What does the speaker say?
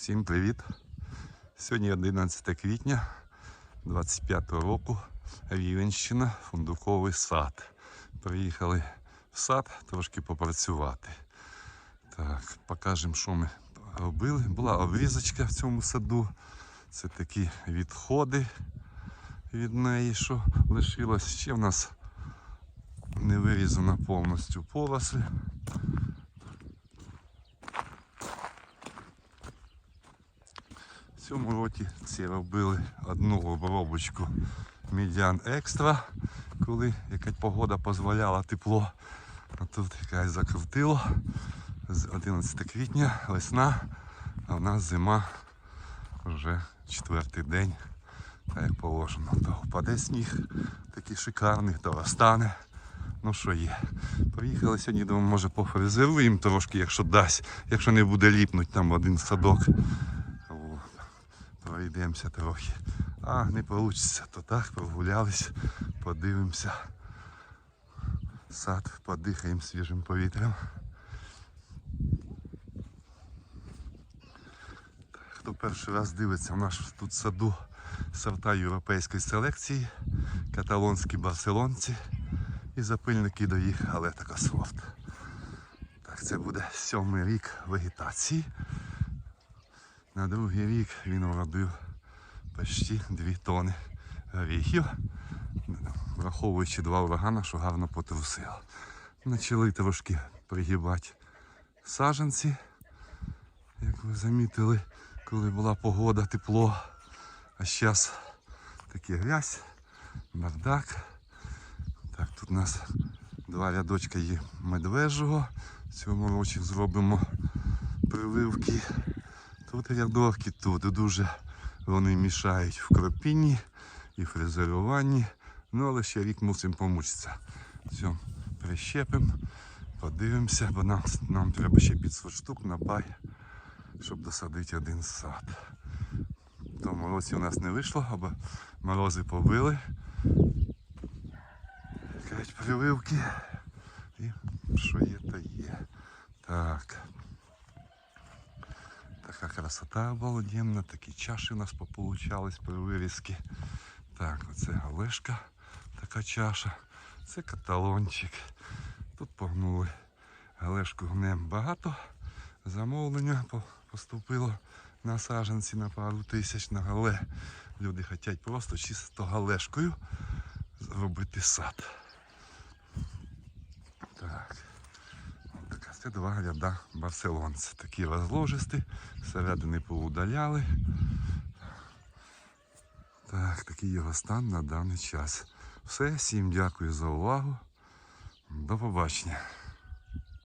Всім привіт! Сьогодні 11 квітня 25 року Рівенщина, фундуковий сад. Приїхали в сад трошки попрацювати. Так, покажемо, що ми робили. Була обрізочка в цьому саду. Це такі відходи від неї, що лишилось. Ще в нас не вирізана повністю поросль. Цьому році ці робили одну обробочку медіан екстра, коли якась погода дозволяла тепло. А тут якась закрутило. З 11 квітня весна, а в нас зима вже четвертий день, так як положено. То впаде сніг такий шикарний, то розтане. Ну що є. Приїхали сьогодні, думаю, може пофрезеруємо трошки, якщо дасть, якщо не буде ліпнуть там один садок. Пройдемося трохи. А не вийде, то так, прогулялись, подивимося. Сад, подихаємо свіжим повітрям. Хто перший раз дивиться, у нас тут в саду сорта європейської селекції, каталонські барселонці і запильники до їх Алета Косворт. Так, це буде сьомий рік вегетації. На другий рік він вродив почти 2 тони горіхів, враховуючи два урагана, що гарно потрусило. Почали трошки пригибати саженці, як ви замітили, коли була погода, тепло. А зараз такі грязь, бардак. Так, тут у нас два рядочка є медвежого. В цьому році зробимо прививки. Тут рядовки, тут дуже вони мішають в кропінні і фрезеруванні. Ну але ще рік мусимо помучитися. Все, прищепимо, подивимося, бо нам, нам треба ще 500 штук на пай, щоб досадити один сад. В тому році у нас не вийшло, або морози побили. Кажуть, прививки. І що є, то є. Так. Така красота обалденна, такі чаші у нас получались при вирізки. Так, оце галешка, така чаша. Це каталончик. Тут погнули галешку гнем багато. Замовлення поступило на саджанці на пару тисяч на гале. Люди хочуть просто чисто галешкою зробити сад. Це два гляда барселонці. Такі розложисті, середини поудаляли. Так, такий його стан на даний час. Все, всім дякую за увагу. До побачення.